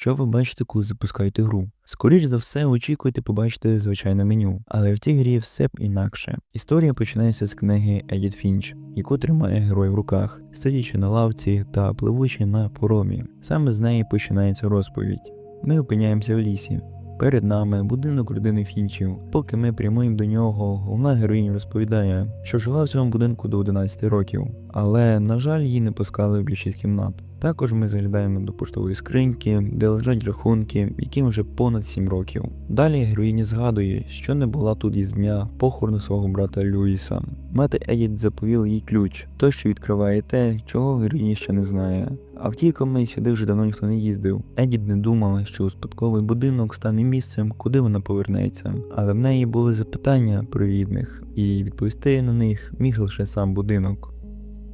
що ви бачите, коли запускаєте гру. Скоріш за все, очікуєте побачити звичайне меню, але в цій грі все б інакше. Історія починається з книги Едіт Фінч, яку тримає герой в руках, сидячи на лавці та пливучи на поромі. Саме з неї починається розповідь. Ми опиняємося в лісі. Перед нами будинок родини Фінчів. Поки ми прямуємо до нього, головна героїня розповідає, що жила в цьому будинку до 11 років, але, на жаль, її не пускали в більшість кімнат. Також ми заглядаємо до поштової скриньки, де лежать рахунки, яким вже понад 7 років. Далі героїня згадує, що не була тут із дня похорону свого брата Люїса. Мати Едіт заповіла їй ключ, той, що відкриває те, чого героїня ще не знає. Автівками сюди вже давно ніхто не їздив. Едіт не думала, що успадковий будинок стане місцем, куди вона повернеться. Але в неї були запитання про рідних, і відповісти на них міг лише сам будинок.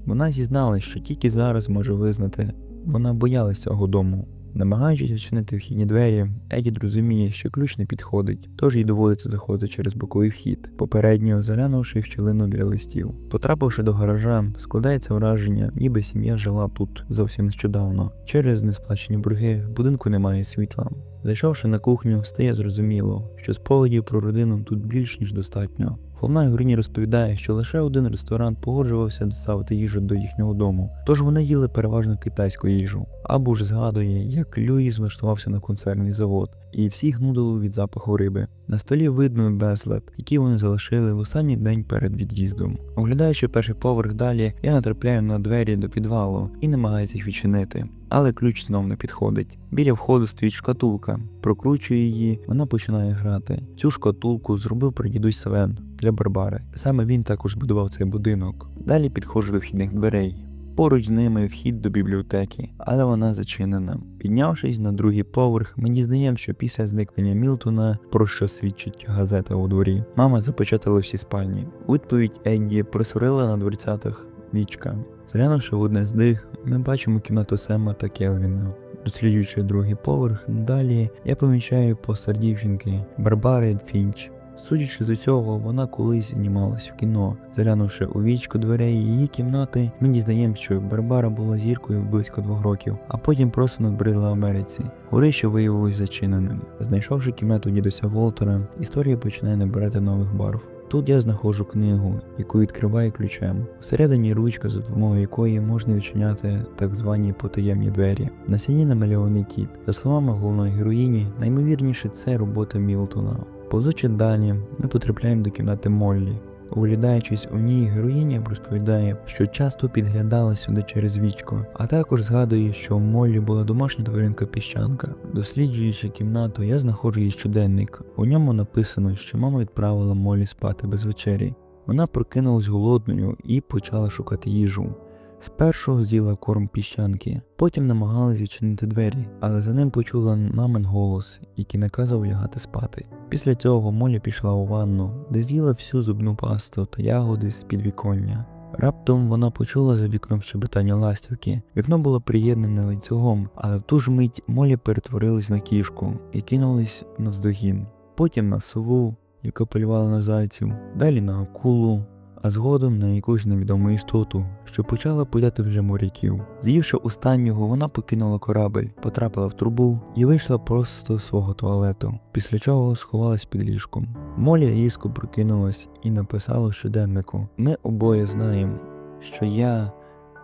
Вона зізналась, що тільки зараз може визнати, вона боялась цього дому. Намагаючись відчинити вхідні двері, Едіт розуміє, що ключ не підходить, тож їй доводиться заходити через боковий вхід, попередньо заглянувши в щілину для листів. Потрапивши до гаража, складається враження, ніби сім'я жила тут зовсім нещодавно. Через несплачені борги в будинку немає світла. Зайшовши на кухню, стає зрозуміло, що спогадів про родину тут більш ніж достатньо. Головна героїня розповідає, що лише один ресторан погоджувався доставити їжу до їхнього дому, тож вони їли переважно китайську їжу. Або ж згадує, як Люїс влаштувався на концерний завод, і всіх нудило від запаху риби. На столі видно безлад, який вони залишили в останній день перед від'їздом. Оглядаючи перший поверх далі, я натрапляю на двері до підвалу і намагаюся їх відчинити. Але ключ знов не підходить. Біля входу стоїть шкатулка. Прокручую її, вона починає грати. Цю шкатулку зробив прадідусь Свен для Барбари. Саме він також збудував цей будинок. Далі підходжу до вхідних дверей. Поруч з ними вхід до бібліотеки, але вона зачинена. Піднявшись на другий поверх, мені здається, що після зникнення Мілтона, про що свідчить газета у дворі, мама запечатала всі спальні. Відповідь Едді просурила на дверцятах вічка. Зглянувши в одне з них, ми бачимо кімнату Сема та Келвіна. Досліджуючи другий поверх, далі я помічаю постер дівчинки Барбари Фінч. Судячи з усього, вона колись знімалась в кіно. Заглянувши у вічку дверей її кімнати, мені здається, що Барбара була зіркою близько двох років, а потім просто надбридла Америці. Горище виявилось зачиненим. Знайшовши кімнату дідуся Волтера, історія починає набирати нових барв. Тут я знаходжу книгу, яку відкриваю ключем. Всередині ручка, за допомогою якої можна відчиняти так звані потаємні двері. На стіні намальований кіт. За словами головної героїні, наймовірніше це робота Мілтона. Повзучи далі, ми потрапляємо до кімнати Моллі. Оглядаючись у ній, героїня розповідає, що часто підглядала сюди через вічко, а також згадує, що у Моллі була домашня тваринка піщанка. Досліджуючи кімнату, я знаходжу її щоденник. У ньому написано, що мама відправила Моллі спати без вечері. Вона прокинулась голодною і почала шукати їжу. Спершу з'їла корм піщанки, потім намагалась відчинити двері, але за ним почула мамин голос, який наказав лягати спати. Після цього Молі пішла у ванну, де з'їла всю зубну пасту та ягоди з підвіконня. Раптом вона почула за вікном щебетання ластівки. Вікно було приєднане ланцюгом, але в ту ж мить Молі перетворилась на кішку і кинулась навздогін. Потім на сову, яка полювала на зайців, далі на акулу, а згодом на якусь невідому істоту, що почала пуляти вже моряків. З'ївши останнього, вона покинула корабель, потрапила в трубу і вийшла просто з свого туалету, після чого сховалась під ліжком. Молі різко прокинулась і написала щоденнику: Ми обоє знаємо, що я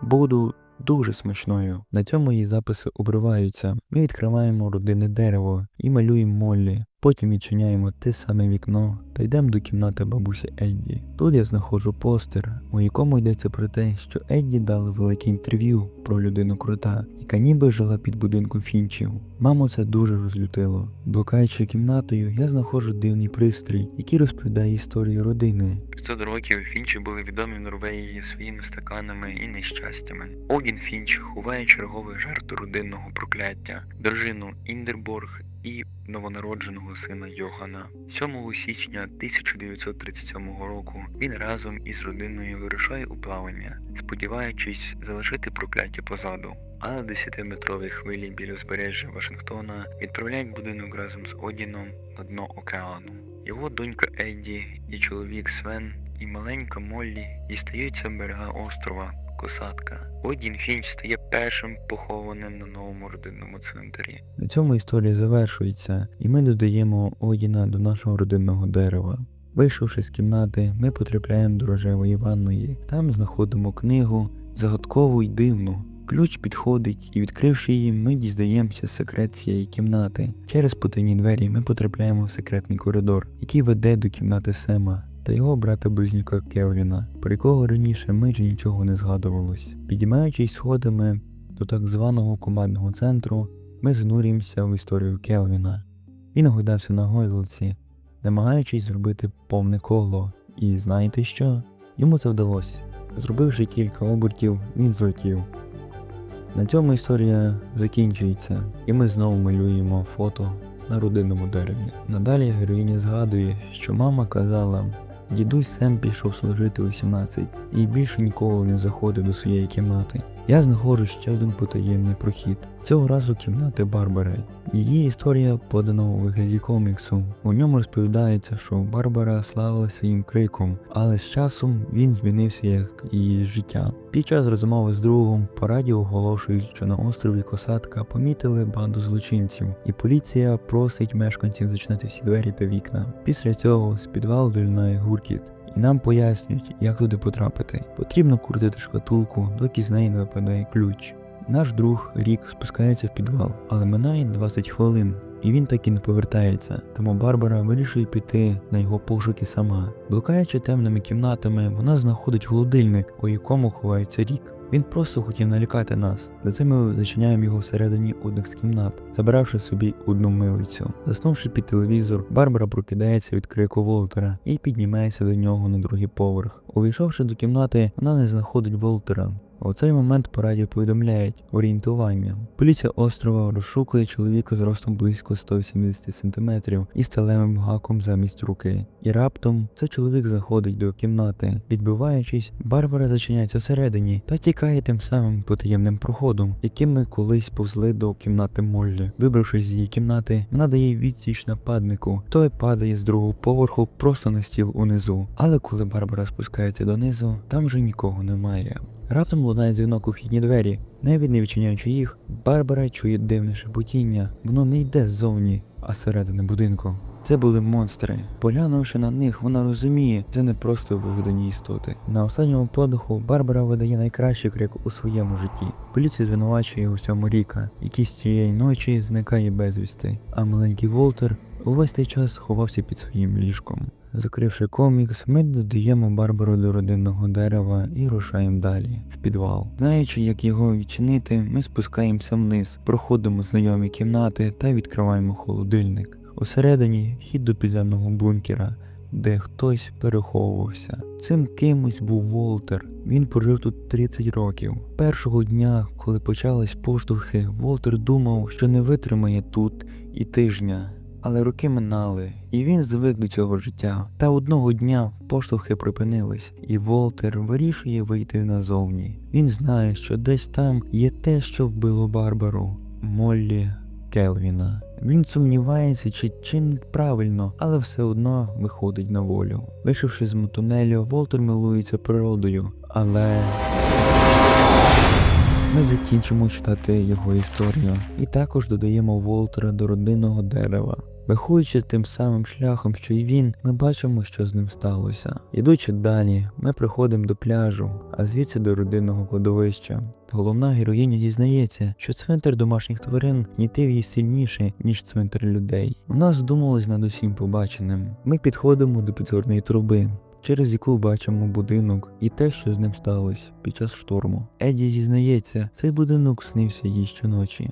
буду. Дуже смачною. На цьому її записи обриваються. Ми відкриваємо родинне дерево і малюємо Моллі. Потім відчиняємо те саме вікно та йдемо до кімнати бабусі Едді. Тут я знаходжу постер, у якому йдеться про те, що Едді дали велике інтерв'ю про людину крута, яка ніби жила під будинком фінчів. Маму це дуже розлютило. Блукаючи кімнатою, я знаходжу дивний пристрій, який розповідає історію родини. 500 років Фінчі були відомі в Норвегії своїми стаканами і нещастями. Одін Фінч ховає черговий жертв родинного прокляття, дружину Індерборг і новонародженого сина Йогана. 7 січня 1937 року він разом із родиною вирушає у плавання, сподіваючись залишити прокляття позаду. Але 10-метрові хвилі біля узбережжя Вашингтона відправляють будинок разом з Одіном на дно океану. Його донька Едді і чоловік Свен і маленька Моллі дістаються берега острова, косатка. Одін Фінч стає першим похованим на новому родинному цвинтарі. На цьому історія завершується, і ми додаємо Одіна до нашого родинного дерева. Вийшовши з кімнати, ми потрапляємо до рожевої ванної. Там знаходимо книгу загадкову й дивну. Ключ підходить, і відкривши її, ми дізнаємося секрет цієї кімнати. Через потайні двері ми потрапляємо в секретний коридор, який веде до кімнати Сема та його брата близнюка Келвіна, про якого раніше майже нічого не згадувалось. Підіймаючись сходами до так званого командного центру, ми занурюємося в історію Келвіна. Він оглядався на гойзлиці, намагаючись зробити повне коло. І знаєте що? Йому це вдалося. Зробивши кілька обертів, він злетів. На цьому історія закінчується, і ми знову малюємо фото на родинному дереві. Надалі героїня згадує, що мама казала, дідусь Сем пішов служити у 17 і більше ніколи не заходив до своєї кімнати. Я знаходжу ще один потаємний прохід. Цього разу кімнати Барбари. Її історія подана у вигляді коміксу. У ньому розповідається, що Барбара славилася їм криком, але з часом він змінився як її життя. Під час розмови з другом по радіо оголошують, що на острові Косатка помітили банду злочинців, і поліція просить мешканців зачинити всі двері та вікна. Після цього з підвалу долинає гуркіт. І нам пояснюють, як туди потрапити. Потрібно крутити шкатулку, доки з неї не випадає ключ. Наш друг Рік спускається в підвал, але минає 20 хвилин, і він так і не повертається. Тому Барбара вирішує піти на його пошуки сама. Блукаючи темними кімнатами, вона знаходить холодильник, у якому ховається рік. Він просто хотів налякати нас. За це ми зачиняємо його всередині одних з кімнат, забравши собі одну милицю. Заснувши під телевізор, Барбара прокидається від крику Волтера і піднімається до нього на другий поверх. Увійшовши до кімнати, вона не знаходить Волтера. У цей момент по радіо повідомляють орієнтування. Поліція острова розшукує чоловіка з ростом близько 180 см і сталевим гаком замість руки. І раптом цей чоловік заходить до кімнати. Відбиваючись, Барбара зачиняється всередині та тікає тим самим потаємним проходом, яким ми колись повзли до кімнати Моллі. Вибравшись з її кімнати, вона дає відсіч нападнику. Той падає з другого поверху просто на стіл унизу. Але коли Барбара спускається донизу, там вже нікого немає. Раптом лунає дзвінок у вхідні двері. Навіть не відчиняючи їх, Барбара чує дивне шепотіння. Воно не йде ззовні, а зсередини будинку. Це були монстри. Поглянувши на них, вона розуміє, це не просто вигадані істоти. На останньому подиху Барбара видає найкращий крик у своєму житті. Поліція звинувачує у всьому Ріка, який з цієї ночі зникає безвісти. А маленький Волтер увесь цей час ховався під своїм ліжком. Закривши комікс, ми додаємо Барбару до родинного дерева і рушаємо далі, в підвал. Знаючи, як його відчинити, ми спускаємося вниз, проходимо знайомі кімнати та відкриваємо холодильник. Усередині вхід до підземного бункера, де хтось переховувався. Цим кимось був Волтер. Він прожив тут 30 років. Першого дня, коли почались поштовхи, Волтер думав, що не витримає тут і тижня. Але роки минали, і він звик до цього життя. Та одного дня поштовхи припинились, і Волтер вирішує вийти назовні. Він знає, що десь там є те, що вбило Барбару Моллі Келвіна. Він сумнівається, чи чинить правильно, але все одно виходить на волю. Вийшовши з тунелю, Волтер милується природою, але. Ми закінчимо читати його історію і також додаємо Волтера до родинного дерева. Виходячи тим самим шляхом, що й він, ми бачимо, що з ним сталося. Ідучи далі, ми приходимо до пляжу, а звідси до родинного кладовища. Головна героїня дізнається, що цвинтар домашніх тварин нітив їй сильніше, ніж цвинтар людей. Вона задумалась над усім побаченим. Ми підходимо до підзорної труби. Через яку бачимо будинок і те, що з ним сталося під час шторму. Еді зізнається, цей будинок снився їй щоночі.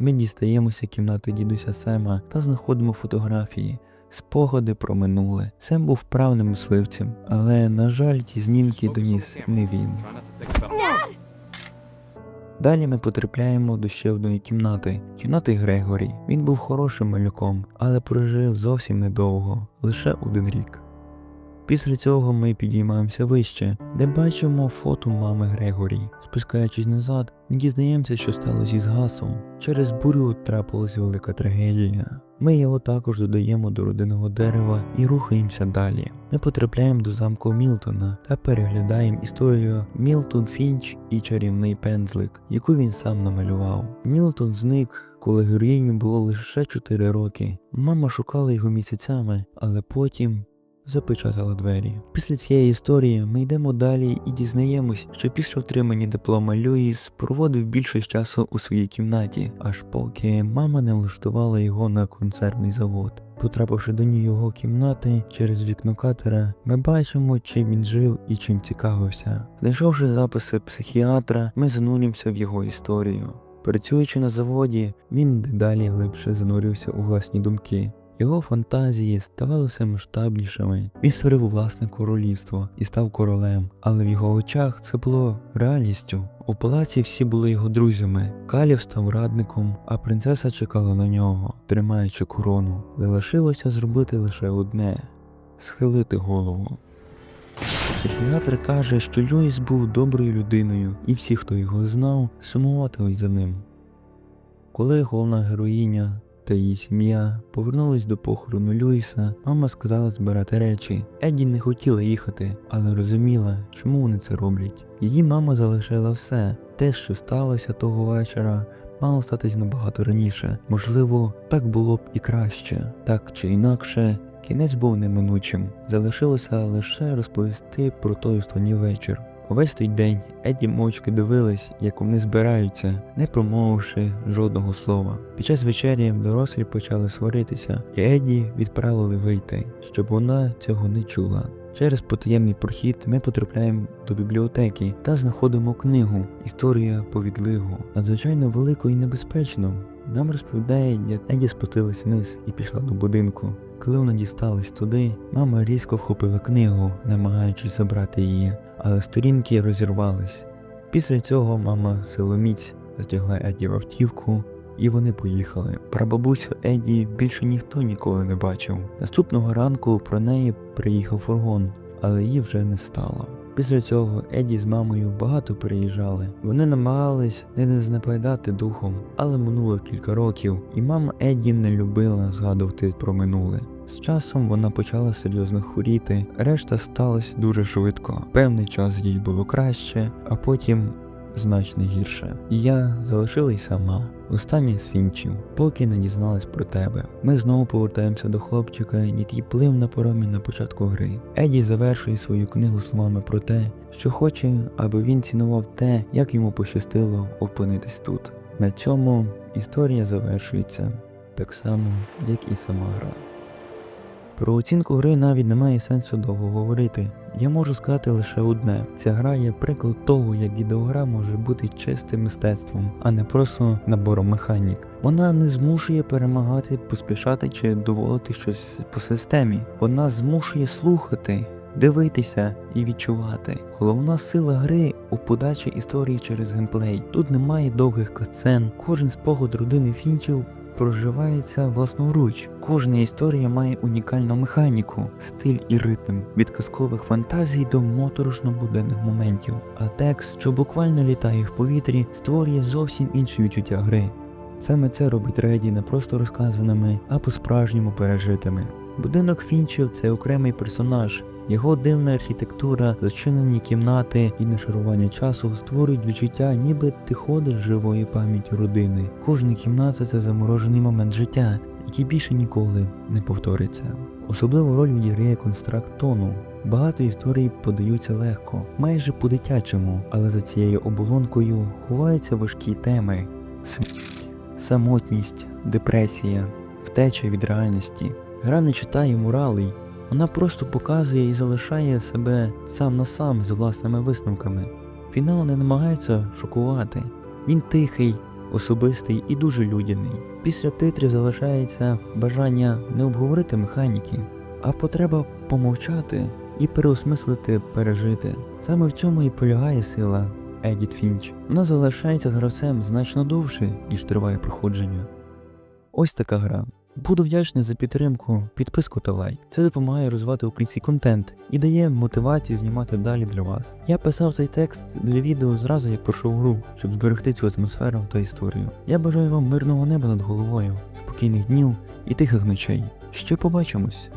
Ми дістаємося кімнати дідуся Сема та знаходимо фотографії, спогади про минуле. Сем був вправним мисливцем, але, на жаль, ті знімки доніс не він. Далі ми потрапляємо до ще одної кімнати, кімнати Грегорі. Він був хорошим малюком, але прожив зовсім недовго, лише один рік. Після цього ми підіймаємося вище, де бачимо фото мами Грегорі. Спускаючись назад, ми дізнаємося, що сталося із гасом. Через бурю трапилась велика трагедія. Ми його також додаємо до родинного дерева і рухаємося далі. Ми потрапляємо до замку Мілтона та переглядаємо історію Мілтон Фінч і чарівний пензлик, яку він сам намалював. Мілтон зник. Коли героїні було лише 4 роки, мама шукала його місяцями, але потім запечатала двері. Після цієї історії ми йдемо далі і дізнаємось, що після отримання диплома Льюіс проводив більшість часу у своїй кімнаті, аж поки мама не влаштувала його на консервний завод. Потрапивши до нього кімнати через вікно катера, ми бачимо, чим він жив і чим цікавився. Знайшовши записи психіатра, ми занурюємося в його історію. Працюючи на заводі, він дедалі глибше занурювався у власні думки. Його фантазії ставалися масштабнішими. Він створив власне королівство і став королем, але в його очах це було реальністю. У палаці всі були його друзями. Калів став радником, а принцеса чекала на нього, тримаючи корону. Залишилося зробити лише одне схилити голову. Психіатр каже, що Льюіс був доброю людиною, і всі, хто його знав, сумуватили за ним. Коли головна героїня та її сім'я повернулись до похорону Льюіса, мама сказала збирати речі. Едді не хотіла їхати, але розуміла, чому вони це роблять. Її мама залишила все. Те, що сталося того вечора, мало статись набагато раніше. Можливо, так було б і краще. Так чи інакше, кінець був неминучим. Залишилося лише розповісти про той останній вечір. Увесь той день Едді мовчки дивились, як вони збираються, не промовивши жодного слова. Під час вечері дорослі почали сваритися, і Едді відправили вийти, щоб вона цього не чула. Через потаємний прохід ми потрапляємо до бібліотеки та знаходимо книгу Історія по відлигу. Надзвичайно велико і небезпечно. Нам розповідає, як Еді спустилась вниз і пішла до будинку. Коли вона дісталась туди, мама різко вхопила книгу, намагаючись забрати її, але сторінки розірвались. Після цього мама силоміць здягла Еді в автівку, і вони поїхали. Прабабусю Еді більше ніхто ніколи не бачив. Наступного ранку про неї приїхав фургон, але її вже не стало. Після цього Еді з мамою багато переїжджали. Вони намагались не знепайдати духом, але минуло кілька років, і мама Еді не любила згадувати про минуле. З часом вона почала серйозно хворіти, решта сталося дуже швидко. Певний час їй було краще, а потім значно гірше. І я залишилась сама. Останній фінчів, поки не дізналась про тебе. Ми знову повертаємося до хлопчика, який плив на поромі на початку гри. Еді завершує свою книгу словами про те, що хоче, аби він цінував те, як йому пощастило опинитись тут. На цьому історія завершується так само, як і сама гра. Про оцінку гри навіть немає сенсу довго говорити. Я можу сказати лише одне: ця гра є приклад того, як відеогра може бути чистим мистецтвом, а не просто набором механік. Вона не змушує перемагати, поспішати чи доводити щось по системі. Вона змушує слухати. Дивитися і відчувати. Головна сила гри у подачі історії через геймплей. Тут немає довгих катсцен, кожен спогад родини фінчів проживається власноруч. Кожна історія має унікальну механіку, стиль і ритм від казкових фантазій до моторошно буденних моментів. А текст, що буквально літає в повітрі, створює зовсім інші відчуття гри. Саме це робить Реді не просто розказаними, а по-справжньому пережитими. Будинок Фінчів це окремий персонаж. Його дивна архітектура, зачинені кімнати і нашарування часу створюють відчуття, ніби ти ходиш живою пам'яттю родини. Кожна кімната це заморожений момент життя, який більше ніколи не повториться. Особливу роль відіграє констракт тону. Багато історій подаються легко, майже по-дитячому, але за цією оболонкою ховаються важкі теми: самотність, депресія, втеча від реальності. Гра не читає моралей, вона просто показує і залишає себе сам на сам з власними висновками. Фінал не намагається шокувати. Він тихий, особистий і дуже людяний. Після титрів залишається бажання не обговорити механіки, а потреба помовчати і переосмислити пережити. Саме в цьому і полягає сила Едіт Фінч. Вона залишається з гравцем значно довше, ніж триває проходження. Ось така гра. Буду вдячний за підтримку, підписку та лайк. Це допомагає розвивати український контент і дає мотивацію знімати далі для вас. Я писав цей текст для відео зразу як пройшов гру, щоб зберегти цю атмосферу та історію. Я бажаю вам мирного неба над головою, спокійних днів і тихих ночей. Ще побачимось!